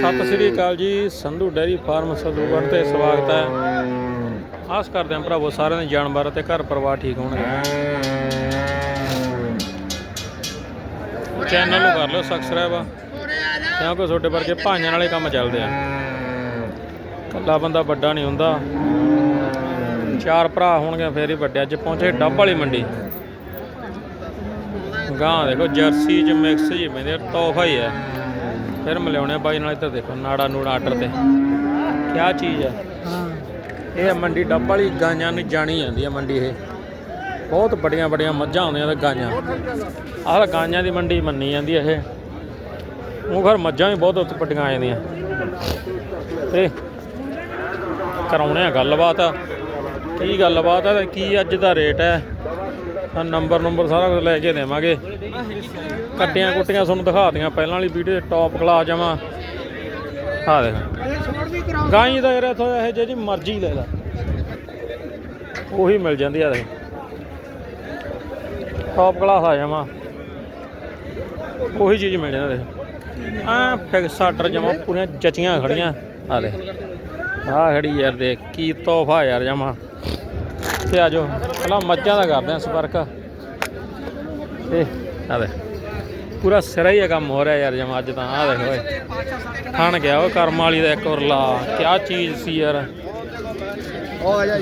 ਸਤਿ ਸ੍ਰੀ ਅਕਾਲ ਜੀ, Sandhu dairy farm ਸਦੂਗੜ ਤੇ ਸਵਾਗਤ ਹੈ। ਆਸ ਕਰਦੇ ਹਾਂ ਭਰਾਵੋ ਸਾਰਿਆਂ ਦੇ ਜਾਨਵਰ ਅਤੇ ਘਰ ਪਰਿਵਾਰ ਠੀਕ ਹੋਣਗੇ। ਚੈਨਲ ਨੂੰ ਕਰ ਲਓ ਸਬਸਕ੍ਰਾਈਬ ਕਿਉਂਕਿ ਤੁਹਾਡੇ ਵਰਗੇ ਭਾਈਆਂ ਵਾਲੇ ਕੰਮ ਚੱਲਦੇ ਆ। ਕੱਲਾ ਬੰਦਾ ਵੱਡਾ ਨਹੀਂ ਹੁੰਦਾ। ਚਾਰ ਭਰਾ ਹੋਣਗੇ, ਫੇਰ ਹੀ ਵੱਡੇ। ਅੱਜ ਪਹੁੰਚੇ ਡੱਬ ਵਾਲੀ ਮੰਡੀ। ਗਾਂ ਦੇਖੋ, ਜਰਸੀ ਚ ਮਿਕਸ ਜੀ ਪੈਂਦੇ ਤੋਹਫਾ ਹੀ ਹੈ ਫਿਰ ਮਿਲਾਉਣੇ ਬਾਈ, ਨਾਲ ਇੱਧਰ ਦੇਖੋ, ਨਾੜਾ ਨੂੜਾ ਆਰਡਰ ਤੇ। ਕਿਆ ਚੀਜ਼ ਹੈ ਇਹ ਮੰਡੀ ਡੱਬ ਵਾਲੀ ਗਾਂਆਂ ਨੂੰ ਜਾਣੀ ਜਾਂਦੀ ਹੈ ਮੰਡੀ ਇਹ। ਬਹੁਤ ਵੱਡੀਆਂ ਵੱਡੀਆਂ ਮੱਝਾਂ ਹੁੰਦੀਆਂ ਤੇ ਗਾਂਆਂ ਆਹ ਗਾਂਆਂ ਦੀ ਮੰਡੀ ਮੰਨੀ ਜਾਂਦੀ ਹੈ ਇਹ। ਉਹ ਘਰ ਮੱਝਾਂ ਵੀ ਬਹੁਤ ਉੱਥੇ ਵੱਡੀਆਂ ਆ ਜਾਂਦੀਆਂ। ਤੇ ਕਰਾਉਣੇ ਆ ਗੱਲਬਾਤ। ਕੀ ਗੱਲਬਾਤ ਹੈ ਕੀ ਅੱਜ ਦਾ ਰੇਟ ਹੈ ਤਾਂ ਨੰਬਰ ਨੰਬਰ ਸਾਰਾ ਕੁਝ ਲੈ ਕੇ ਦੇਵਾਂਗੇ। ਕੱਟੀਆਂ ਕੁੱਟੀਆਂ ਤੁਹਾਨੂੰ ਦਿਖਾ ਦਿਆਂ ਪਹਿਲਾਂ ਵਾਲੀ ਵੀਡੀਓ ਦੇ ਟੌਪ ਕਲਾਸ ਜਾਵਾਂ ਆ ਦੇਖ। ਗਾਈ ਦਾ ਯਾਰ ਇੱਥੋਂ ਇਹ ਜਿਹੜੀ ਮਰਜ਼ੀ ਲੈ ਲੈ। ਉਹੀ ਮਿਲ ਜਾਂਦੀ ਆ ਦੇਖ। ਟੌਪ ਕਲਾਸ ਆ ਜਾਵਾਂ ਉਹੀ ਚੀਜ਼ ਮਿਲ ਜਾਂਦੀ ਦੇਖ। ਆ ਫਿਕਸ ਆਰਡਰ ਜਮਾ ਪੂਰੀਆਂ ਜਚੀਆਂ ਖੜੀਆਂ। ਆ ਦੇ ਆ ਖੜੀ ਯਾਰ ਦੇਖ, ਕੀ ਤੋਹਫਾ ਯਾਰ ਜਮਾ। ਤੇ ਆ ਜਾਓ। ਪਹਿਲਾਂ ਮੱਝਾਂ ਦਾ ਕਰਦੇ ਆ ਸੰਪਰਕ। ਤੇ ਆ ਦੇ ਪੂਰਾ ਸਿਰਾ ਹੀ ਇਹ ਕੰਮ ਹੋ ਰਿਹਾ ਯਾਰ ਜਮਾ ਅੱਜ ਤਾਂ, ਆ ਦੇਖ ਓਏ। ਖਾਣ ਗਿਆ ਉਹ ਕਰਮ ਵਾਲੀ ਦਾ ਇੱਕ ਹੋਰ ਲਾ। ਕਿਆ ਚੀਜ਼ ਸੀ ਯਾਰ।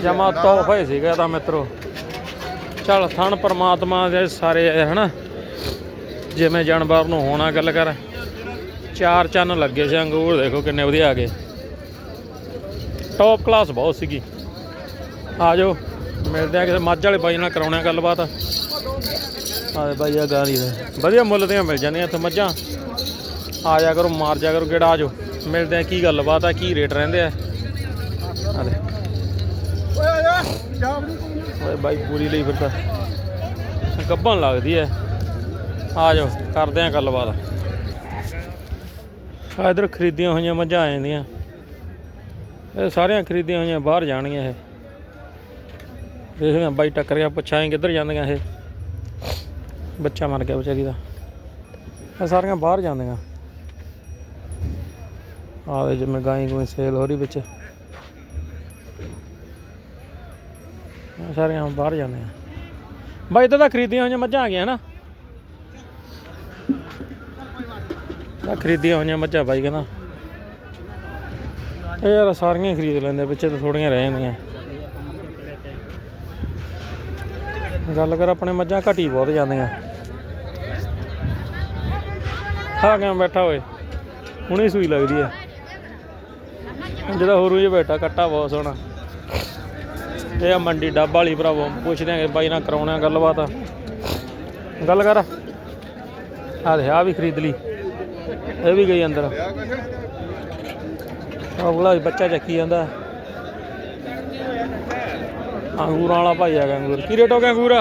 ਜਮਾ ਤੋਹਫਾ ਹੀ ਸੀਗਾ ਤਾਂ ਮਿੱਤਰੋ। ਚਲ ਥਣ ਪਰਮਾਤਮਾ ਦੇ ਸਾਰੇ ਹਨਾ? ਜਿਵੇਂ ਜਾਨਵਰ ਨੂੰ ਹੋਣਾ ਗੱਲ ਕਰ। ਚਾਰ ਚੰਨ ਲੱਗੇ ਸੀ ਅੰਗੂਰ, ਦੇਖੋ ਕਿੰਨੇ ਵਧੀਆ ਆ ਗਏ। ਟੌਪ ਕਲਾਸ ਬਹੁਤ ਸੀਗੀ। ਆ ਜਾਓ। ਮਿਲਦੇ ਆ ਕਿਸੇ ਮੱਝ ਵਾਲੇ ਬਾਈ ਨਾਲ ਕਰਾਉਣਾ ਗੱਲਬਾਤ। ਆਏ ਬਾਈ ਆ ਗਾਲੀ ਦੇ ਵਧੀਆ ਮੁੱਲ ਦੀਆਂ ਮਿਲ ਜਾਂਦੀਆਂ ਇੱਥੇ ਮੱਝਾਂ। ਆ ਜਾ ਕਰੋ ਮਾਰ ਜਾ ਕਰੋ ਕਿਹੜਾ ਆ ਜਾਓ। ਮਿਲਦੇ ਆ ਕੀ ਗੱਲਬਾਤ ਆ ਕੀ ਰੇਟ ਰਹਿੰਦੇ ਆ। ਓਏ ਬਾਈ ਪੂਰੀ ਲਈ ਫਿਰਦਾ ਗੱਭਣ ਲੱਗਦੀ ਐ। ਆ ਜਾਓ ਕਰਦੇ ਆ ਗੱਲਬਾਤ। ਆ ਇਧਰ ਖਰੀਦੀਆਂ ਹੋਈਆਂ ਮੱਝਾਂ ਆ ਜਾਂਦੀਆਂ। ਇਹ ਸਾਰੀਆਂ ਖਰੀਦੀਆਂ ਹੋਈਆਂ ਬਾਹਰ ਜਾਣਗੀਆਂ ਇਹ। ਦੇਖਦੇ ਹਾਂ ਬਾਈ ਟੱਕਰ ਗਿਆ ਪੁੱਛਾਂ ਕਿੱਧਰ ਜਾਂਦੀਆਂ ਇਹ। ਬੱਚਾ ਮਰ ਗਿਆ ਵਿਚਾਰੀ ਦਾ। ਇਹ ਸਾਰੀਆਂ ਬਾਹਰ ਜਾਂਦੀਆਂ। ਆਹ ਜਿਵੇਂ ਗਾਈ ਕੋਈ ਸੇਲ ਹੋ ਰਹੀ ਵਿੱਚ। ਸਾਰੀਆਂ ਬਾਹਰ ਜਾਂਦੇ ਜਾਂਦੀਆਂ। ਬਾਈ, ਇੱਧਰ ਤਾਂ ਖਰੀਦੀਆਂ ਹੋਈਆਂ ਮੱਝਾਂ ਆ ਗਈਆਂ ਨਾ ਤਾਂ ਖਰੀਦੀਆਂ ਹੋਈਆਂ ਮੱਝਾਂ ਬਾਈ, ਕਹਿੰਦਾ। ਇਹ ਯਾਰ ਸਾਰੀਆਂ ਹੀ ਖਰੀਦ ਲੈਂਦੇ ਵਿੱਚ ਤਾਂ ਥੋੜੀਆਂ ਰਹਿ ਜਾਂਦੀਆਂ। ਗੱਲ ਕਰ, ਆਪਣੇ ਮੱਝਾਂ ਘਟੀ ਬਹੁਤ ਜਾਂਦੀਆਂ। ਆ ਗਿਆ, ਬੈਠਾ ਓਏ। ਹੁਣੇ ਸੂਈ ਲੱਗਦੀ ਹੈ ਜਿਹੜਾ ਹੋਰੂ ਜਿਹਾ ਬੈਠਾ, ਕੱਟਾ ਬਹੁਤ ਸੋਹਣਾ। ਇਹ ਆ ਮੰਡੀ ਡੱਬ ਵਾਲੀ ਭਰਾਵੋ, ਪੁੱਛਦੇ ਆਂਗੇ ਬਾਈ ਨਾਲ ਕਰਾਉਣਾ ਗੱਲਬਾਤ। ਗੱਲ ਕਰ। ਆ ਦੇ ਆ ਵੀ ਖਰੀਦ ਲਈ। ਇਹ ਵੀ ਗਈ ਅੰਦਰ। ਅਗਲਾ ਬੱਚਾ ਚੱਕੀ ਜਾਂਦਾ। ਅੰਗੂਰਾਂ ਵਾਲਾ ਭਾਈ ਆ ਗਿਆ ਅੰਗੂਰ। ਕੀ ਰੇਟ ਹੋ ਗਿਆ ਅੰਗੂਰ?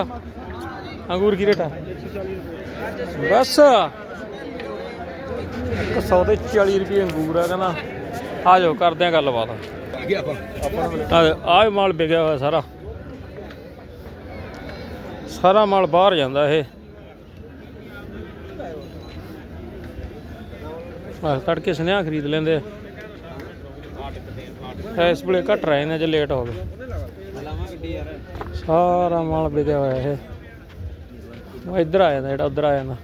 ਅੰਗੂਰ ਕੀ ਰੇਟ ਆ? ਬਸ। 100 ਦੇ 40 ਰੁਪਏ ਅੰਗੂਰ ਆ ਕਹਿੰਦਾ। ਆ ਜਾਓ, ਕਰਦੇ ਆ ਗੱਲਬਾਤ। ਆ ਮਾਲ ਵਿਕਿਆ ਹੋਇਆ ਸਾਰਾ। ਸਾਰਾ ਮਾਲ ਬਾਹਰ ਜਾਂਦਾ ਇਹ। ਆ ਤੜਕੇ ਸੁਨੇਹਾ ਖਰੀਦ ਲੈਂਦੇ। ਇਸ ਵੇਲੇ ਘਟ ਰਹੇ ਨੇ ਜੇ ਲੇਟ ਹੋ ਗਏ। ਸਾਰਾ ਮਾਲ ਵਿਕਿਆ ਹੋਇਆ ਇਹ। ਉਹ ਇੱਧਰ ਆ ਜਾਂਦਾ ਜਿਹੜਾ ਉੱਧਰ ਆ ਜਾਂਦਾ।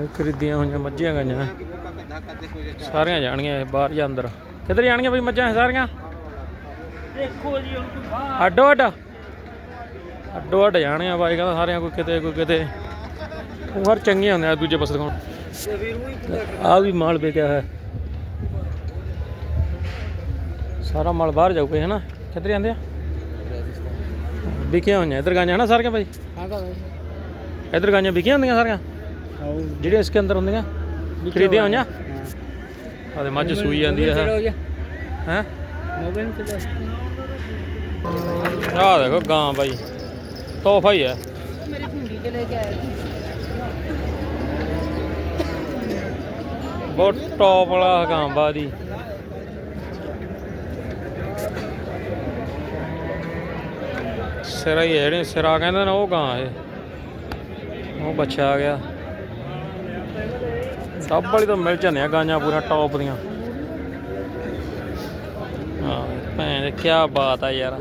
ਇਹ ਖਰੀਦੀਆਂ ਹੋਈਆਂ ਮੱਝੀਆਂ ਗਈਆਂ। ਸਾਰੀਆਂ ਜਾਣਗੀਆਂ ਇਹ ਬਾਹਰ ਜਾਂ ਅੰਦਰ। ਕਿੱਧਰ ਜਾਣਗੀਆਂ ਬਈ ਮੱਝਾਂ ਇਹ ਸਾਰੀਆਂ? ਦੇਖੋ ਜੀ ਅੱਡੋ ਅੱਡ। ਅੱਡੋ ਅੱਡ ਜਾਣਗੀਆਂ ਬਾਈ ਕਹਿੰਦਾ ਸਾਰਿਆਂ ਕੋਈ ਕਿਤੇ ਕੋਈ ਕਿਤੇ। ਹਰ ਚੰਗੇ ਹੁੰਦੇ ਆ ਦੂਜੇ ਪਾਸੇ ਦਿਖਾਉਣ। ਆ ਵੀ ਮਾਲ ਵੇਚਿਆ ਹੋਇਆ। ਸਾਰਾ ਮਾਲ ਬਾਹਰ ਜਾਊਗਾ ਹੈ ਨਾ ਕਿੱਧਰ ਜਾਂਦੇ ਆ? ਵਿਕਿਆ ਹੋਈਆਂ। ਇਧਰ ਗਾਂਆਂ ਨਾ ਸਾਰੀਆਂ ਭਾਈ? ਹਾਂ ਭਾਈ। ਇਧਰ ਗਾਂਆਂ ਹੁੰਦੀਆਂ ਸਾਰੀਆਂ? ਜਿਹੜੀਆਂ ਇਸ ਕੇ ਅੰਦਰ ਹੁੰਦੀਆਂ। ਖਰੀਦੀਆਂ ਹੋਈਆਂ। ਆ ਦੇ ਮੱਝ ਸੂਈ ਜਾਂਦੀ ਆ ਹੈ? ਆ ਦੇਖੋ ਗਾਂ ਭਾਈ। ਤੋਹਫਾ ਹੀ ਹੈ ਮੇਰੇ ਭੁੰਡੀ ਤੇ ਲੈ ਕੇ ਆਇਆ ਬਹੁਤ ਟੌਪ ਵਾਲਾ ਗਾਂ ਬਾ ਦੀ ਸਿਰਾ ਹੀ ਜਿਹੜੇ ਸਿਰਾ ਕਹਿੰਦੇ ਨੇ ਉਹ ਗਾਂ ਇਹ। ਉਹ ਬੱਚਾ ਆ ਗਿਆ। ਸਭ ਵਾਲੀ ਤਾਂ ਮਿਲ ਜਾਂਦੀਆਂ ਗਾਂਆਂ ਪੂਰਾ ਟੌਪ ਦੀਆਂ। ਹਾਂ, ਭੈਣ ਕੀ ਬਾਤ ਆ ਯਾਰ।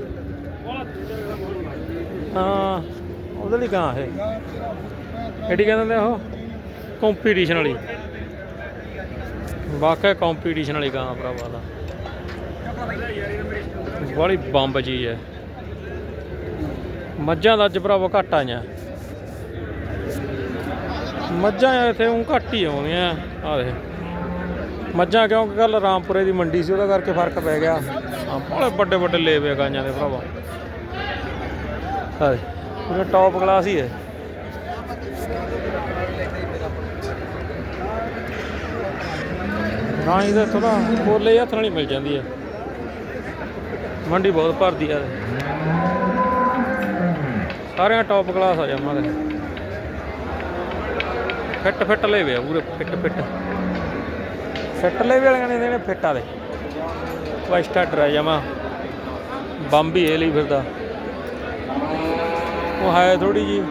ਹਾਂ, ਉਹਦੇ ਲਈ ਗਾਂ ਇਹ। ਕਿਹੜੀ ਕਹਿੰਦੇ ਨੇ ਉਹ? ਕੰਪੀਟੀਸ਼ਨ ਵਾਲੀ। ਵਾਕਿਆ ਕੰਪੀਟੀਸ਼ਨ ਵਾਲੀ ਗਾਂ ਭਰਾਵਾ ਦਾ। ਬੜੀ ਬੰਬ ਜੀ ਹੈ ਮੱਝਾਂ ਦਾ ਅੱਜ ਭਰਾਵਾ ਘੱਟ ਆਈਆਂ ਮੱਝਾਂ ਇੱਥੇ ਉਹ ਘੱਟ ਹੀ ਆਉਂਦੀਆਂ ਆ ਦੇ ਮੱਝਾਂ ਕਿਉਂਕਿ ਕੱਲ ਰਾਮਪੁਰੇ ਦੀ ਮੰਡੀ ਸੀ, ਉਹਦਾ ਕਰਕੇ ਫ਼ਰਕ ਪੈ ਗਿਆ। ਬੜੇ ਵੱਡੇ ਵੱਡੇ ਲੇਵੇ ਗਾਈਆਂ ਦੇ ਭਰਾਵਾ। ਹਾਂ ਪੂਰਾ ਟੌਪ ਕਲਾਸ ਹੀ ਹੈ ਹਾਂ ਇਹਦਾ ਥੋੜਾ ਬੋਲੇ ਹੱਥ ਨਾਲ ਹੀ ਮਿਲ ਜਾਂਦੀ ਹੈ। ਮੰਡੀ ਬਹੁਤ ਭਰਦੀ ਆ। ਸਾਰਿਆਂ ਟੌਪ ਕਲਾਸ ਆ ਜਾਵਾਂਗੇ ਫਿੱਟ ਫਿੱਟ ਲੈਵੇ ਆ ਪੂਰੇ, ਫਿੱਟ ਫਿੱਟ। ਫਿੱਟ ਲੈਵੇ ਵਾਲਿਆਂ ਨੇ ਇਹਨੇ ਫਿੱਟ ਆ ਦੇ ਵਾਈਸਟਾ ਡਰਾ ਜਾਵਾਂ ਬੰਬੀ ਇਹ ਲਈ ਫਿਰਦਾ। ਉਹ ਹੈ ਥੋੜੀ ਜੀ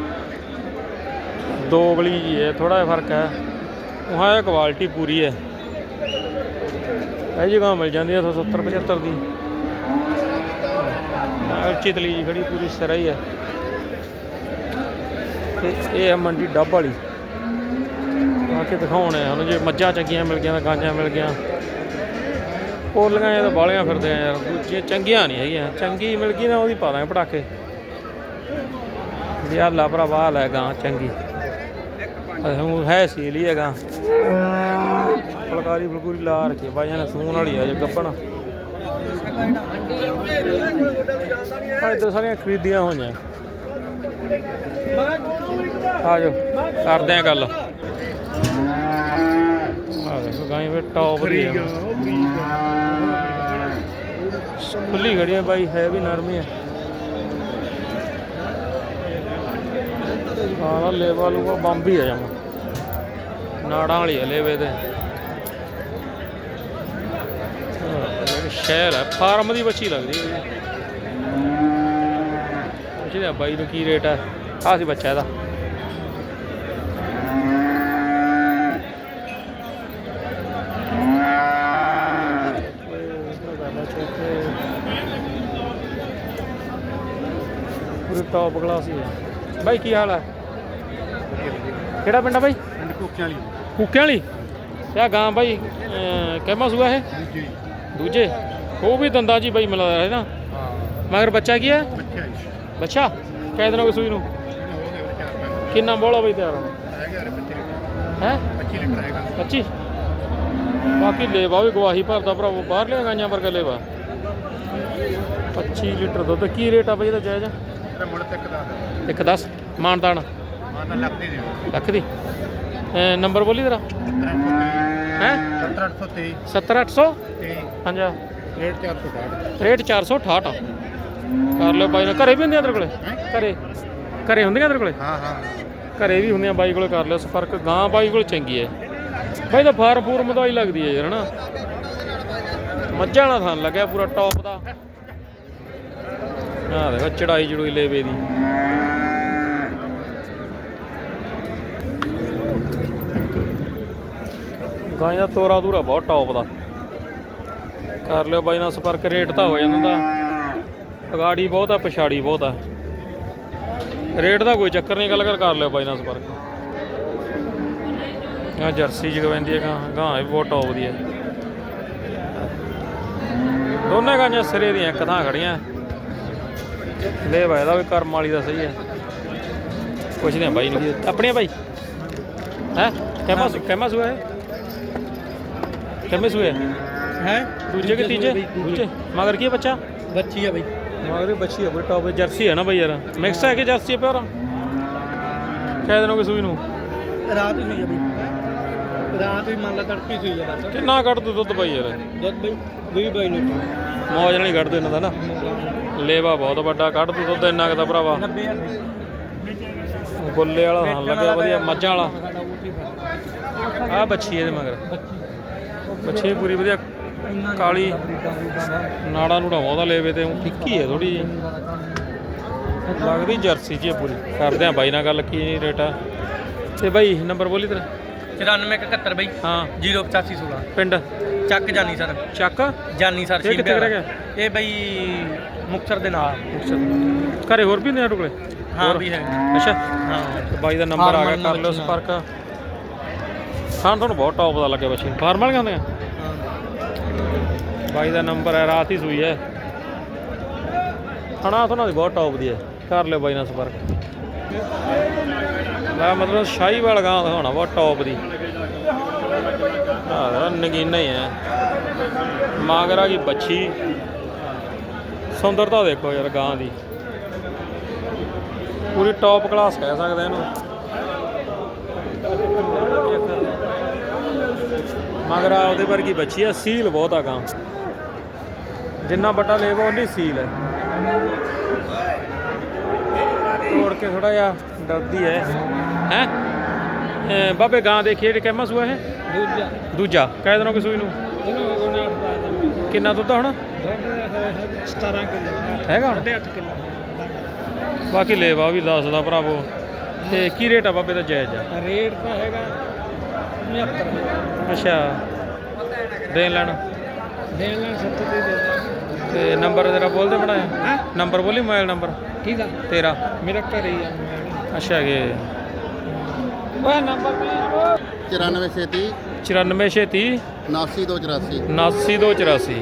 ਦੋਗਲੀ ਜੀ ਹੈ ਥੋੜਾ ਜਿਹਾ ਫ਼ਰਕ ਹੈ। ਉਹ ਹੈ ਕੁਆਲਿਟੀ ਪੂਰੀ ਹੈ। ਇਹ ਜਗ੍ਹਾ ਮਿਲ ਜਾਂਦੀ ਹੈ 70 75 ਦੀ। ਨਾਲ ਚਿਤਲੀ ਜੀ ਖੜੀ ਪੂਰੀ ਸਿਰਾ ਹੀ ਹੈ ਤੇ ਇਹ ਹੈ ਮੰਡੀ ਡੱਬ ਵਾਲੀ। ਆ ਕੇ ਦਿਖਾਉਣੇ ਆ ਜੇ ਮੱਝਾਂ ਚੰਗੀਆਂ ਮਿਲ ਗਈਆਂ ਤਾਂ ਗਾਂਜਾਂ ਮਿਲ ਗਈਆਂ। ਪੋਲੀਆਂ ਇਹ ਤਾਂ ਬਾਲੀਆਂ ਫਿਰਦੇ ਆ ਯਾਰ, ਦੂਜੀਆਂ ਚੰਗੀਆਂ ਨਹੀਂ ਹੈਗੀਆਂ। ਚੰਗੀ ਮਿਲ ਗਈ ਨਾ ਉਹਦੀ ਪਾ ਦਾਂਗੇ ਪਟਾਕੇ। ਵੀ ਆਹ ਲਾ ਭਰਾਵਾ ਲੈ ਗਾਂ ਚੰਗੀ। ਹੁਣ ਹੈ ਸੀ ਲਈ ਹੈਗਾ ਫੁਲਕਾਰੀ ਫੁਲਕੂਰੀ ਲਾ ਰੱਖੀ ਬਾਈਆਂ ਨੇ ਸੂਣ ਵਾਲੀ ਆ ਜੇ ਗੱਪਣ ਆ ਇੱਧਰ ਸਾਰੀਆਂ ਖਰੀਦੀਆਂ ਹੋਈਆਂ। ਆ ਜਾਓ, ਕਰਦੇ ਆ ਗੱਲ। ਆ ਦੇਖੋ ਗਾਈ ਵੇ ਟੌਪ ਦੀ ਹੈ ਖੁੱਲੀ ਖੜੀ ਹੈ ਬਾਈ, ਹੈ ਵੀ ਨਰਮੀ ਹੈ ਹਾਂ ਲੇਵਾ ਲੂਗਾ ਬੰਬ ਹੀ ਆ ਜਾਵਾਂ ਨਾੜਾਂ ਵਾਲੀ ਆ ਲੇਵੇ ਤੇ ਹਾਂ, ਇਹ ਸ਼ਹਿਰ ਹੈ ਫਾਰਮ ਦੀ ਬੱਚੀ ਲੱਗਦੀ ਹੈ ਜਿਹਦਾ ਬਾਈ ਨੂੰ ਕੀ ਰੇਟ ਹੈ ਆਹ ਸੀ ਬੱਚਾ ਇਹਦਾ। ਪੂਰੀ ਟੌਪ ਕਲਾਸ ਹੀ ਹੈ ਬਾਈ ਕੀ ਹਾਲ ਹੈ ਕਿਹੜਾ ਪਿੰਡ ਆ ਬਾਈ? ਕੋਕਿਆਂ ਵਾਲੀ। ਕੁੱਕਿਆਂ ਵਾਲੀ? ਤੇ ਗਾਂ ਬਾਈ ਕਹਿਮਾ ਸੂਆ ਇਹ? ਦੂਜੇ। ਉਹ ਵੀ ਦੰਦਾ ਜੀ ਬਾਈ ਮਿਲਦਾ ਹੈ ਨਾ। ਹਾਂ। ਮਗਰ ਬੱਚਾ ਕੀ ਹੈ? ਬੱਚਾ ਕਹਿ ਦੇਣਾ ਸੂਈ ਨੂੰ। ਕਿੰਨਾ ਬੋਲਾ ਬਈ ਤਿਆਰ 25 ਹੈ? 25 ਲੀਟਰ ਹੈਗਾ। 25 ਬਾਕੀ ਲੇਵਾ ਵੀ ਗਵਾਹੀ ਭਰਦਾ ਭਰਾਵੋ ਬਾਹਰ ਲਿਆ ਗਾਈਆਂ ਵਰਗਾ ਲੇਵਾ। 25 ਲੀਟਰ ਦੁੱਧ ਕੀ ਰੇਟ ਆ ਬਈ ਇਹਦਾ ਜਾਇਜ਼? ਇਹਦਾ ਮੁੱਲ ਤੱਕ ਦਾ ਇੱਕ 10 ਮਾਨਤਾਨ। ਹਾਂ ਤਾਂ ਲੱਖ ਦੀ ਦੇ ਲੱਖ ਦੀ? ਨੰਬਰ ਬੋਲੀ ਤੇਰਾ। ਹੈ? 7823 70800 ਤੇ ਹਾਂਜੀ ਰੇਟ 460 ਰੇਟ 468 ਕਰ ਲਿਓ ਬਾਈ ਨਾਲ ਘਰੇ ਵੀ ਹੁੰਦੀਆਂ ਤੇਰੇ ਕੋਲੇ? ਘਰੇ? ਘਰੇ ਹੁੰਦੀਆਂ ਤੇਰੇ ਕੋਲੇ? ਹਾਂ ਹਾਂ। ਘਰੇ ਵੀ ਹੁੰਦੀਆਂ ਬਾਈ ਕੋਲੇ ਕਰ ਲਿਓ। ਸੰਪਰਕ ਗਾਂ ਬਾਈ ਕੋਲ ਚੰਗੀ ਹੈ ਬਾਈ ਤਾਂ ਦਾ ਹੀ ਲੱਗਦੀ ਹੈ ਯਾਰ ਹਨਾ? ਮੱਝਾਂ ਵਾਲਾ ਥਾਂ ਲੱਗਿਆ ਪੂਰਾ ਟੌਪ ਦਾ। ਆਹ ਦੇਖੋ ਚੜਾਈ ਚੜੂਈ ਲੇਵੇ ਦੀ। ਗਾਂ ਦਾ ਤੋਰਾ ਦੂਰਾ ਬਹੁਤ ਟੌਪ ਦਾ। ਕਰ ਲਿਓ ਬਾਈ ਨਾਲ ਸੰਪਰਕ ਰੇਟ ਤਾਂ ਹੋ ਜਾਂਦਾ ਦਾ ਅਗਾੜੀ ਬਹੁਤ ਆ ਪਛਾੜੀ ਬਹੁਤ ਆ। ਰੇਟ ਦਾ ਕੋਈ ਚੱਕਰ ਨਹੀਂ ਗੱਲ ਕਰ ਕਰ ਲਿਓ ਬਾਈ ਨਾਲ ਸੰਪਰਕ। ਆ ਜਰਸੀ ਜਗਵੰਦੀ ਹੈ ਗਾਂ ਗਾਂ ਵੀ ਬਹੁਤ ਟੌਪ ਦੀ ਹੈ ਦੋਨੇ ਗਾਂਆਂ ਸਿਰੇ ਦੀਆਂ ਇੱਕ ਥਾਂ ਖੜੀਆਂ। ਲੈ ਬਾਈ ਦਾ ਵੀ ਕਰਮ ਵਾਲੀ ਦਾ ਸਹੀ ਹੈ ਪੁੱਛਦੇ ਆ ਬਾਈ ਨੂੰ ਆਪਣੇ ਬਾਈ? ਹੈ? ਕਹਿਮਾ ਕਹਿਮਾ ਸੁਆ ਹੈ ਕਹਿਮੇ ਸੁਆ ਹੈ ਹੈ? ਦੂਜੇ ਕਿ ਤੀਜੇ? ਦੂਜੇ ਮਗਰ ਕੀ ਹੈ ਬੱਚਾ? ਬੱਚੀ ਆ ਬਈ। ਮਗਰ ਬੱਚੀ ਹੈ ਬਈ ਟੌਪ ਜਰਸੀ ਹੈ ਨਾ ਬਈ ਯਾਰ। ਮਿਕਸ ਹੈ ਕਿ ਜਰਸੀ ਹੈ ਪਿਓਰ? ਕਹਿ ਦੇਣੋਗੇ ਸੂਈ ਨੂੰ? ਰਾਤ ਹੀ ਹੋਈ ਆ ਬਈ। ਰਾਤ ਵੀ ਮੰਨ ਲਾ ਤੜਕੀ ਹੋਈ ਆ ਬਸ। ਕਿੰਨਾ ਕੱਢ ਦੂ ਦੁੱਧ ਬਾਈ ਯਾਰ? ਦੁੱਧ ਬਈ 20 ਬਾਈ ਲੀਟਰ ਮੌਜ ਨਾਲ ਹੀ ਕੱਢ ਦੋ ਇਹਨਾਂ ਦਾ ਨਾ। ਲੇਵਾ ਬਹੁਤ ਵੱਡਾ ਕੱਢ ਦੂ ਦੁੱਧ ਇੰਨਾ ਕੁ ਦਾ ਭਰਾਵਾ। 90 ਗੁੱਲੇ ਵਾਲਾ ਹਾਂ ਲੱਗਿਆ ਵਧੀਆ ਮੱਝਾਂ ਵਾਲਾ। ਕੀ ਆਹ ਬੱਚੀ ਇਹਦੇ ਮਗਰ। ਬੱਚੀ। ਪੂਰੀ ਵਧੀਆ। ਕਾਲੀ ਨਾੜਾ ਨੂੜਾ ਬਹੁਤਾ ਲੇਵੇ ਤੇ ਫਿੱਕੀ ਹੈ ਥੋੜੀ ਜੀ ਲੱਗਦੀ ਜਰਸੀ ਜੀ ਪੂਰੀ। ਕਰਦੇ ਆ ਬਾਈ ਨਾਲ ਗੱਲ ਕੀ ਰੇਟ ਆ। ਤੇ ਬਾਈ ਨੰਬਰ ਬੋਲੀ ਤੇਰਾ। 9471 ਬਈ। ਹਾਂ। 08516 ਪਿੰਡ? ਚੱਕ ਜਾਨੀ ਸਰ। ਚੱਕ? ਜਾਨੀ ਸਰ ਇਹ ਕਿੱਥੇ ਇਹ ਬਈ ਮੁਕਤਸਰ ਦੇ ਨਾਲ। ਘਰੇ ਹੋਰ ਵੀ ਨੇ ਟੁਕੜੇ ਹਾਂ? ਵੀ ਹੈ ਅੱਛਾ। ਹਾਂ। ਬਾਈ ਦਾ ਨੰਬਰ ਆ ਗਿਆ ਕਰ ਲਿਓ। ਸੰਪਰਕ। ਹਾਂ ਤੁਹਾਨੂੰ ਬਹੁਤ ਟੌਪ ਦਾ ਲੱਗਿਆ ਬੱਚੀ ਫਾਰਮਲ ਕਹਿੰਦੇ ਆ ਬਾਈ ਦਾ ਨੰਬਰ ਹੈ, ਰਾਤ ਹੀ ਸੂਈ ਹੈ। ਹਣਾ ਤੁਹਾਨੂੰ ਦੀ ਬਹੁਤ ਟੌਪ ਦੀ ਹੈ। ਕਰ ਲਿਓ ਬਾਈ ਨਾਲ ਸੰਪਰਕ। ਮੈਂ ਮਤਲਬ ਸ਼ਾਹੀ ਵਾਲਾ ਗਾਂ ਦਿਖਾਉਣਾ, ਬਹੁਤ ਟੌਪ ਦੀ। ਹਾਂ ਨਗੀਨਾ ਹੀ ਹੈ। ਮਾਗਰਾ ਕੀ ਬੱਚੀ ਸੁੰਦਰਤਾ ਦੇਖੋ ਯਾਰ ਗਾਂ ਦੀ। ਪੂਰੀ ਟੌਪ ਕਲਾਸ ਕਹਿ ਸਕਦੇ ਇਹਨੂੰ। ਮਗਰ ਉਹਦੇ ਵਰਗੀ ਬੱਚੀ ਆ ਸੀਲ ਬਹੁਤ ਆ ਗਾਂ। ਜਿੰਨਾ ਵੱਡਾ ਲੇਵਾ ਉਨੀ ਸੀਲ ਹੈ। ਤੋੜ ਕੇ ਥੋੜਾ ਜਿਹਾ ਡਰਦੀ ਹੈ। ਹੈ? ਬਾਬੇ ਗਾਂ ਦੇਖੀ ਜਿਹੜੀ ਕਹਿਮਾ ਸੂਆ ਹੈ ਦੂਜਾ। ਦੂਜਾ। ਕਹਿ ਦੇਣਾ ਕਿ ਸੂਈ ਨੂੰ। ਕਿੰਨਾ ਦੁੱਧ ਹੁਣ? 17 ਕਿਲੋ। ਹੈਗਾ 8 ਕਿਲੋ। ਬਾਕੀ ਲੇਵਾ ਵੀ ਦੱਸਦਾ ਭਰਾਵੋ। ਤੇ ਕੀ ਰੇਟ ਆ ਬਾਬੇ ਦਾ ਜਾਇਜ਼ ਆ? ਰੇਟ ਤਾਂ ਹੈਗਾ 75 ਅੱਛਾ। ਦੇਣ ਲੈਣ। ਦੇਣ ਲੈਣ 70 ਦੇ ਦੇ ਤੇ ਨੰਬਰ ਤੇਰਾ ਬੋਲ ਦੇ ਬਣਾਇਆ ਹਾਂ? ਨੰਬਰ ਬੋਲੀ ਮੋਬਾਈਲ ਨੰਬਰ। ਠੀਕ ਆ। ਤੇਰਾ। ਮੇਰਾ ਘਰ ਹੀ ਆ ਅੱਛਾ ਕਿ ਉਹ ਨੰਬਰ ਤੇ 94 9430 99284 79284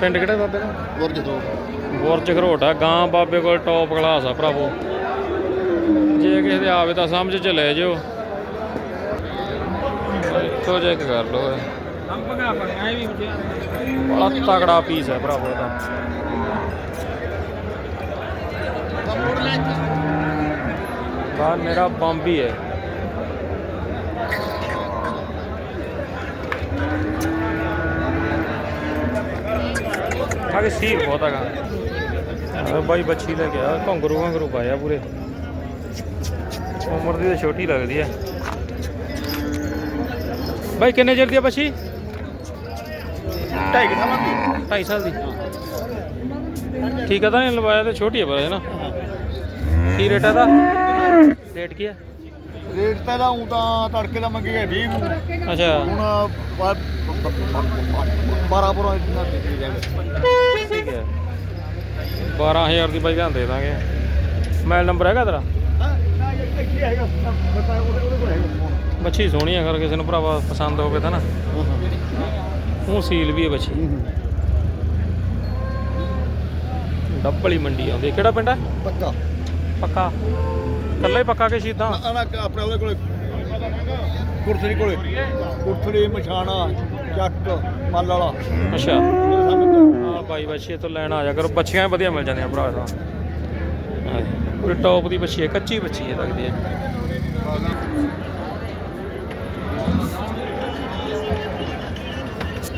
ਪਿੰਡ ਕਿਹੜਾ ਬਾਬੇ ਦਾ? ਗੁਰਜ ਤੋਂ ਬੁਰਜ ਘਰੋਟ ਆ ਗਾਂ ਬਾਬੇ ਕੋਲ ਟੌਪ ਕਲਾਸ ਆ ਭਰਾਵੋ। ਜੇ ਕਿਸੇ ਦੇ ਆਵੇ ਤਾਂ ਸਮਝ ਚ ਲੈ ਜਿਓ। ਇੱਥੋਂ ਚੈੱਕ ਕਰ ਲਓ ਇਹ। ਅੰਬਗਾ ਬੜਾ ਤਗੜਾ ਪੀਸ ਹੈ ਭਰਾਵੋ ਇਹਦਾ ਬਾ ਮੇਰਾ ਬੰਬੀ ਹੈ ਆਗੇ ਸੀ ਬਹੁਤ ਹੈਗਾ। ਬਾਈ ਬੱਚੀ ਲੈ ਗਿਆ ਘੰਗਰੂ ਘੰਗਰੂ ਪਾਇਆ ਪੂਰੇ। ਉਮਰ ਦੀ ਤਾਂ ਛੋਟੀ ਲੱਗਦੀ ਹੈ। ਬਾਈ ਕਿੰਨੇ ਚਿਰ ਦੀ ਆ ਬੱਚੀ ਢਾਈ ਕਿ ਥਾਵਾਂ 2.5 ਸਾਲ ਦੀ। ਠੀਕ ਆ ਤਾਂ ਨਹੀਂ ਲਵਾਇਆ ਤੇ ਛੋਟੀ ਹੈ ਪਰ ਹੈ ਨਾ ਕੀ ਰੇਟ ਹੈ ਦਾ ਰੇਟ ਕੀ ਹੈ ਰੇਟ ਤਾਂ ਦਾ ਉਂ ਤਾਂ ਤੜਕੇ ਦਾ ਮੰਗੇਗਾ 20 ਨੂੰ ਅੱਛਾ। ਹੁਣ 12 ਪੂਰਾ ਇੰਨਾ ਦੇ ਠੀਕ ਹੈ 12000 ਦੀ ਬਾਈ ਜਾਂ ਦੇ ਦਾਂਗੇ। ਮੋਬਾਈਲ ਨੰਬਰ ਹੈਗਾ ਤੇਰਾ? ਬੱਚੀ ਸੋਹਣੀ ਹੈ ਅਗਰ ਕਿਸੇ ਨੂੰ ਭਰਾਵਾ ਪਸੰਦ ਹੋਵੇ ਤਾਂ ਨਾ। ਉਹ ਸੀਲ ਵੀ ਹੈ ਬੱਚੀ। ਡੱਬਲੀ ਮੰਡੀ ਆਉਂਦੀ ਹੈ। ਕਿਹੜਾ ਪਿੰਡ ਹੈ? ਪੱਕਾ। ਪੱਕਾ। ਕੱਲਾ ਪੱਕਾ ਕੇ ਸ਼ੀਦਾਂ ਆਣਾ ਆਪਣੇ ਉਹਦੇ ਕੋਲੇ। ਕੁਰਸਰੀ ਕੋਲੇ। ਕੁਰਸਰੀ ਮਛਾਣਾ ਚੱਕ ਮੱਲ ਵਾਲਾ। ਅੱਛਾ। ਮੇਰੇ ਸਾਹਮਣੇ ਹਾਂ ਬਾਈ ਬੱਚੀ ਤੋਂ ਲੈਣ ਆ ਜਾ ਕਰੋ। ਬੱਚੀਆਂ ਵੀ ਵਧੀਆ ਮਿਲ ਜਾਂਦੀਆਂ ਭਰਾ ਦਾ ਪੂਰੀ ਟੌਪ ਦੀ ਬੱਚੀ ਹੈ ਕੱਚੀ ਬੱਚੀ ਹੈ ਲੱਗਦੀ ਹੈ।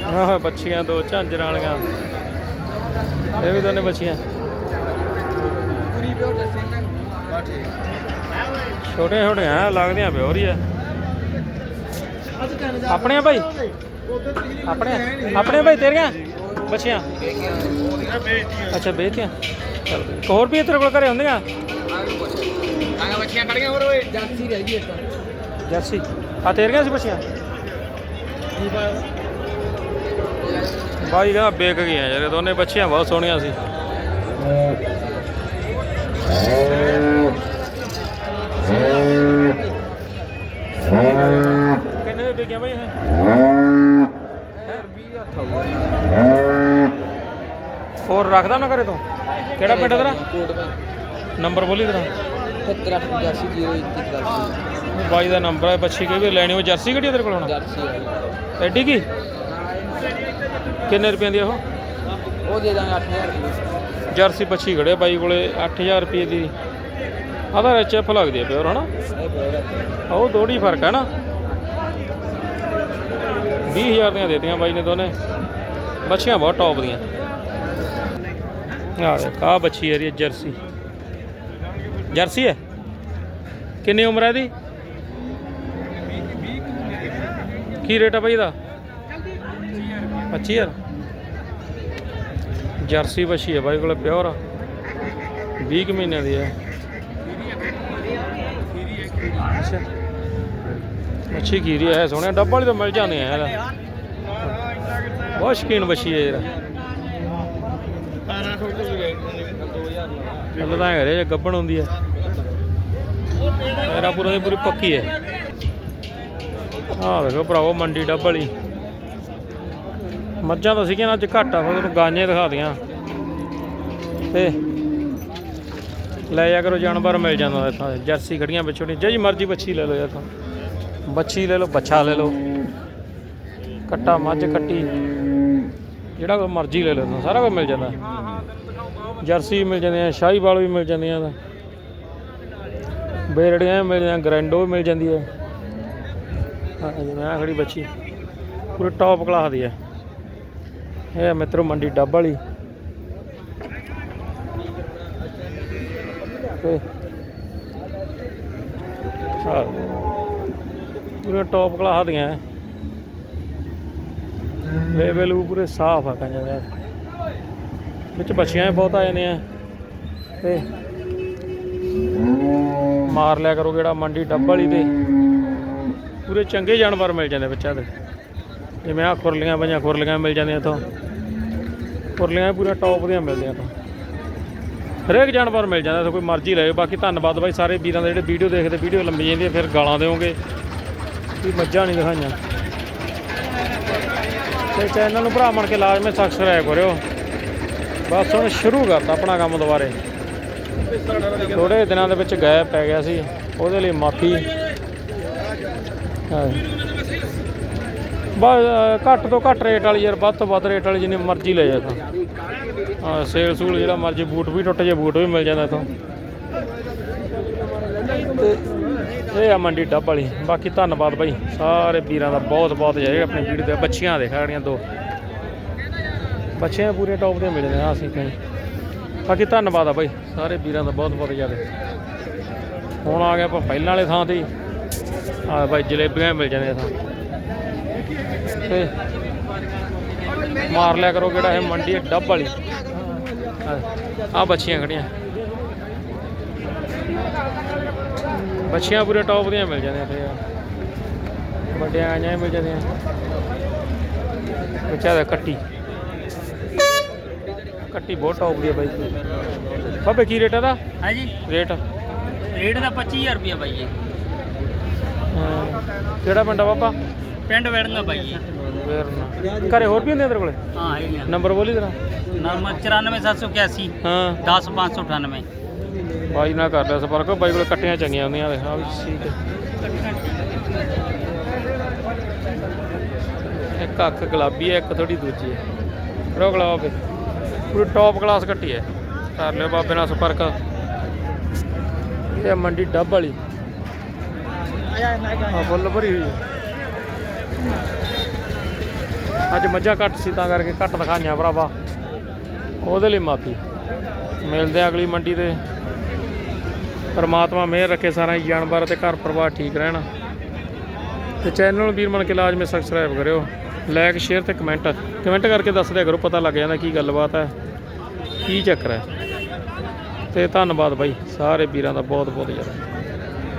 ਆਹ ਬੱਚੀਆਂ ਦੋ ਝਾਂਜਰਾਂ ਵਾਲੀਆਂ। ਇਹ ਵੀ ਦੋਨੇ ਬੱਚੀਆਂ ਛੋਟੀਆਂ ਛੋਟੀਆਂ, ਐਂ ਲੱਗਦੀਆਂ ਪਿਓਰ ਹੀ ਆ ਆਪਣੇ ਆ ਭਾਈ? ਆਪਣੇ ਆਪਣੇ ਭਾਈ ਤੇਰੀਆਂ? ਬੱਚੀਆਂ ਅੱਛਾ ਵੇਚਤੀਆਂ ਚੱਲ ਹੋਰ ਵੀ ਤੇਰੇ ਕੋਲ ਘਰੇ ਹੁੰਦੀਆਂ? ਆਗਾ ਬੱਚੀਆਂ ਖੜੀਆਂ ਹੋਰ ਓਏ ਜਾਂਸੀ ਰਹਿ ਗਈ ਇੱਕ ਜਰਸੀ। ਆ ਤੇਰੀਆਂ ਸੀ ਬੱਚੀਆਂ ਬਾਈ ਕਹਿੰਦਾ ਵੇਚ ਗਈਆਂ ਯਾਰ ਦੋਨੇ ਬੱਚੀਆਂ ਬਹੁਤ ਸੋਹਣੀਆਂ ਸੀ। ਕਿੰਨੇ ਦੇ ਵਿਕਿਆ ਬਾਈ ਇਹ? ਹੋਰ ਰੱਖਦਾ ਨਾ ਘਰੇ ਤੋਂ? ਕਿਹੜਾ ਪਿੰਡ ਤੇਰਾ? ਨੰਬਰ ਬੋਲੀ ਤੇਰਾ। 7880 ਬਾਈ ਦਾ ਨੰਬਰ ਹੈ ਬੱਚੀ ਕੋਈ ਵੀ ਲੈਣੀ ਉਹ ਜਰਸੀ ਕਿਹੜੀ ਤੇਰੇ ਕੋਲ ਹੁਣ? ਜਰਸੀ ਐਡੀ ਕੀ? ਕਿੰਨੇ ਰੁਪਏ ਦੀ ਆ ਉਹ? ਉਹ ਦੇ ਦਾਂਗੇ 8000 ਰੁਪਏ ਜਰਸੀ ਬੱਚੀ ਖੜੇ ਬਾਈ ਕੋਲੇ 8000 ਰੁਪਏ ਦੀ। ਆਦਾ ਐਚ ਐਫ ਲੱਗਦੀ ਹੈ ਪਿਓਰ ਹਨਾ? ਉਹ ਥੋੜੀ ਫ਼ਰਕ ਹੈ ਨਾ। 20000 ਦੀਆਂ ਦੇਤੀਆਂ ਬਾਈ ਨੇ ਦੋਨੇ। ਬੱਚੀਆਂ ਬਹੁਤ ਟੌਪ ਦੀਆਂ। ਆ ਦੇਖ ਆਹ ਬੱਚੀ ਹੈ ਇਹ ਜਰਸੀ। ਜਰਸੀ ਹੈ? ਕਿੰਨੀ ਉਮਰ ਹੈ ਇਹਦੀ? ਕੀ ਰੇਟ ਹੈ ਬਾਈ ਦਾ 25000 ਜਰਸੀ ਬੱਚੀ ਹੈ ਬਾਈ ਕੋਲੇ ਪਿਓਰ 20 ਕੁ ਮਹੀਨਿਆਂ ਦੀ ਹੈ ਅੱਛਾ। ਮੱਛੀ ਖੀਰੀ ਹੈ ਸੋਹਣੇ ਡੱਬਾ ਵਾਲੀ ਤਾਂ ਮਿਲ ਜਾਂਦੇ ਆ, ਯਾਰ। ਬਹੁਤ ਸ਼ਕੀਨ ਬੱਚੀ ਹੈ ਯਾਰ। 1800 ਤੋਂ ਵੀ ਗਏ 2000 ਚੱਲ ਤਾਂ ਹੈਗੇ ਜੇ ਗੱਬਣ ਹੁੰਦੀ ਹੈ ਮੇਰਾ ਪੂਰਾ ਦੀ ਪੂਰੀ ਪੱਕੀ ਹੈ ਆਹ ਦੇਖੋ ਭਰਾਵੋ, ਮੰਡੀ ਡੱਬ ਵਾਲੀ। ਮੱਝਾਂ ਤਾਂ ਸੀਗੀਆਂ ਨਾ, ਅੱਜ ਘੱਟ ਆ, ਫਿਰ ਤੁਹਾਨੂੰ ਗਾਂਆਂ ਦਿਖਾ ਦਿਆਂ। ਤੇ ਲੈ ਜਾ ਕਰੋ, ਜਾਨਵਰ ਮਿਲ ਜਾਂਦਾ ਇੱਥਾਂ, ਜਰਸੀ ਖੜੀਆਂ ਵਿਚੋਂ ਜਿਹੜੀ ਮਰਜ਼ੀ ਬੱਚੀ ਲੈ ਲਓ ਯਾਰ ਤਾਂ ਬੱਚੀ ਲੈ ਲਓ, ਬੱਛਾ ਲੈ ਲਓ। ਕੱਟਾ ਮੱਝ ਕੱਟੀ। ਜਿਹੜਾ ਕੋਈ ਮਰਜ਼ੀ ਲੈ ਲਓ, ਸਾਰਾ ਕੁਝ ਮਿਲ ਜਾਂਦਾ। ਜਰਸੀ ਵੀ ਮਿਲ ਜਾਂਦੀਆਂ ਸ਼ਾਹੀਵਾਲ ਵੀ ਮਿਲ ਜਾਂਦੀਆਂ। ਤਾਂ ਬੇਰੜੀਆਂ ਵੀ ਮਿਲ ਜਾਂਦੀਆਂ, ਗਰੈਂਡੋ ਵੀ ਮਿਲ ਜਾਂਦੀ ਹੈ। ਹਾਂ ਜਿਵੇਂ ਆਹ ਖੜੀ ਬੱਚੀ ਪੂਰੀ ਟੌਪ ਕਲਾਸ ਦੀ ਹੈ। ਇਹ ਹੈ ਮਿੱਤਰੋ ਮੰਡੀ ਡੱਬ ਵਾਲੀ। ਤੇ ਹਾਂ ਪੂਰੇ ਟੌਪ ਕਲਾਸ ਦੀਆਂ। ਹੈ ਲੈਵਲ ਪੂਰੇ ਸਾਫ਼ ਆ ਕਹਿੰਦੇ ਯਾਰ। ਵਿੱਚ ਬੱਚੀਆਂ ਵੀ ਬਹੁਤ ਆ ਜਾਂਦੀਆਂ। ਤੇ ਮਾਰ ਲਿਆ ਕਰੋ ਜਿਹੜਾ ਮੰਡੀ ਡੱਬ ਵਾਲੀ ਤੇ। ਪੂਰੇ ਚੰਗੇ ਜਾਨਵਰ ਮਿਲ ਜਾਂਦੇ ਬੱਚਾ ਦੇ। ਜਿਵੇਂ ਆ ਖੁਰਲੀਆਂ ਪਈਆਂ, ਖੁਰਲੀਆਂ ਮਿਲ ਜਾਂਦੀਆਂ ਇੱਥੋਂ। ਖੁਰਲੀਆਂ ਵੀ ਪੂਰੇ ਟੌਪ ਦੀਆਂ ਮਿਲਦੀਆਂ ਇੱਥੋਂ। ਹਰੇਕ ਜਾਨਵਰ ਮਿਲ ਜਾਂਦਾ ਇੱਥੋਂ, ਕੋਈ ਮਰਜ਼ੀ ਲੈ ਜਾਓ। ਬਾਕੀ ਧੰਨਵਾਦ ਬਾਈ ਸਾਰੇ ਵੀਰਾਂ ਦੇ ਜਿਹੜੇ ਵੀਡੀਓ ਦੇਖਦੇ, ਵੀਡੀਓ ਲੰਬੀ ਜਾਂਦੀ ਹੈ, ਫਿਰ ਗਾਲਾਂ ਦਿਓਗੇ। ਵੀ ਮੱਝਾਂ ਨਹੀਂ ਦਿਖਾਈਆਂ। ਤੇ ਚੈਨਲ ਨੂੰ ਭਰਾ ਬਣ ਕੇ ਲਾਜ਼ਮੀ ਸਬਸਕ੍ਰਾਈਬ ਕਰਿਓ। ਬਸ ਹੁਣ ਸ਼ੁਰੂ ਕਰਤਾ ਆਪਣਾ ਕੰਮ ਦੁਬਾਰੇ। ਥੋੜੇ ਦਿਨਾਂ ਦੇ ਵਿੱਚ ਗੈਪ ਪੈ ਗਿਆ ਸੀ, ਉਹਦੇ ਲਈ ਮਾਫੀ। ਬਸ ਘੱਟ ਤੋਂ ਘੱਟ ਰੇਟ ਵਾਲੀ ਯਾਰ, ਵੱਧ ਤੋਂ ਵੱਧ ਰੇਟ ਵਾਲੀ ਜਿੰਨੀ ਮਰਜ਼ੀ ਲੈ ਜਾ ਤਾਂ ਹਾਂ ਸੇਲ ਸੂਲ ਜਿਹੜਾ ਮਰਜ਼ੀ, ਬੂਟ ਵੀ ਟੁੱਟ ਜੇ, ਬੂਟ ਵੀ ਮਿਲ ਜਾਂਦਾ ਇੱਥੋਂ। ਤੇ ਇਹ ਆ ਮੰਡੀ ਡੱਬ ਵਾਲੀ। ਬਾਕੀ ਧੰਨਵਾਦ ਬਾਈ, ਸਾਰੇ ਵੀਰਾਂ ਦਾ ਬਹੁਤ ਬਹੁਤ ਜਿਹੜੇ ਆਪਣੇ ਵੀਡੀਓ ਦੇ ਬੱਚੀਆਂ ਦੇ ਖੜੀਆਂ ਦੋ। ਬੱਚੀਆਂ ਪੂਰੇ ਟੌਪ ਦੇ ਮਿਲਦੇ ਆ ਅਸੀਂ ਕਹੀਂ ਬਾਕੀ ਧੰਨਵਾਦ ਆ ਬਾਈ, ਸਾਰੇ ਵੀਰਾਂ ਦਾ ਬਹੁਤ ਬਹੁਤ ਜ਼ਿਆਦਾ ਹੁਣ ਆ ਗਿਆ ਆਪਾਂ ਪਹਿਲਾਂ ਵਾਲੇ ਥਾਂ ਤੇ ਆ ਬਾਈ, ਜਲੇਬੀਆਂ ਮਿਲ ਜਾਂਦੀਆਂ ਥਾਂ ਤੇ ਮਾਰ ਲਿਆ ਕਰੋ ਕਿਹੜਾ ਇਹ ਮੰਡੀ ਡੱਬ ਵਾਲੀ। ਆ ਬੱਚੀਆਂ ਖੜੀਆਂ। ਬੱਚੀਆਂ ਪੂਰੇ ਟੌਪ ਦੀਆਂ ਮਿਲ ਜਾਂਦੀਆਂ ਇੱਥੇ ਯਾਰ। ਵੱਡੀਆਂ ਆਈਆਂ ਮਿਲ ਜਾਂਦੀਆਂ। ਬੱਚਾ ਦਾ ਕੱਟੀ। ਕੱਟੀ ਬਹੁਤ ਟੌਪ ਦੀ ਹੈ ਬਾਈ ਬਾਬੇ ਕੀ ਰੇਟ ਹੈ ਜੀ ਰੇਟ ਰੇਟ ਦਾ 25000 ਰੁਪਏ ਬਾਈ ਜੀ। ਹਾਂ। ਕਿਹੜਾ ਪਿੰਡ ਆ ਬਾਬਾ? ਪਿੰਡ ਵੜਨਾ ਬਾਈ ਜੀ। ਨਾ। ਘਰੇ ਹੋਰ ਵੀ ਹੁੰਦੇ ਆ ਤੇਰੇ ਕੋਲੇ? ਹਾਂ ਹੈ ਨੰਬਰ ਬੋਲੀ ਤੇਰਾ ਨੰਬਰ 94781 ਹਾਂ। 10598 ਬਾਈ ਨਾਲ ਕਰ ਲਿਆ ਸੰਪਰਕ ਬਾਈ ਕੋਲੇ ਕੱਟੀਆਂ ਚੰਗੀਆਂ ਹੁੰਦੀਆਂ ਦੇਖ ਆ ਵੀ ਠੀਕ ਹੈ। ਇੱਕ ਅੱਖ ਗੁਲਾਬੀ ਹੈ ਇੱਕ ਥੋੜੀ ਦੂਜੀ ਹੈ। ਰੋ ਗੁਲਾਬ ਪੂਰੀ ਟੌਪ ਕਲਾਸ ਕੱਟੀ ਹੈ। ਕਰ ਲਿਓ ਬਾਬੇ ਨਾਲ ਸੰਪਰਕ। ਇਹ ਆ ਮੰਡੀ ਡੱਬ ਵਾਲੀ। ਆ ਫੁੱਲ ਭਰੀ ਹੋਈ ਹੈ। ਅੱਜ ਮੱਝਾਂ ਘੱਟ ਸੀ, ਤਾਂ ਕਰਕੇ ਘੱਟ ਦਿਖਾਈਆਂ ਭਰਾਵਾ। ਉਹਦੇ ਲਈ ਮਾਫੀ। ਮਿਲਦੇ ਆ ਅਗਲੀ ਮੰਡੀ ਤੇ। ਪਰਮਾਤਮਾ ਮਿਹਰ ਰੱਖੇ ਸਾਰਾ ਜਾਨਵਰ ਤੇ ਘਰ ਪਰਿਵਾਰ ਠੀਕ ਰਹਿਣ। ਤੇ ਚੈਨਲ ਨੂੰ ਵੀਰ ਮਨ ਕੇ ਲਾਜ ਲਾਜ਼ਮੀ ਸਬਸਕ੍ਰਾਈਬ ਕਰਿਓ। ਲਾਈਕ ਸ਼ੇਅਰ ਤੇ ਕਮੈਂਟ ਕਮੈਂਟ ਕਰਕੇ ਦੱਸ ਦਿਆ ਕਰੋ, ਪਤਾ ਲੱਗ ਜਾਂਦਾ ਕੀ ਗੱਲਬਾਤ ਹੈ, ਕੀ ਚੱਕਰ ਹੈ। ਤੇ ਧੰਨਵਾਦ ਬਾਈ, ਸਾਰੇ ਵੀਰਾਂ ਦਾ ਬਹੁਤ ਬਹੁਤ ਯਾਰ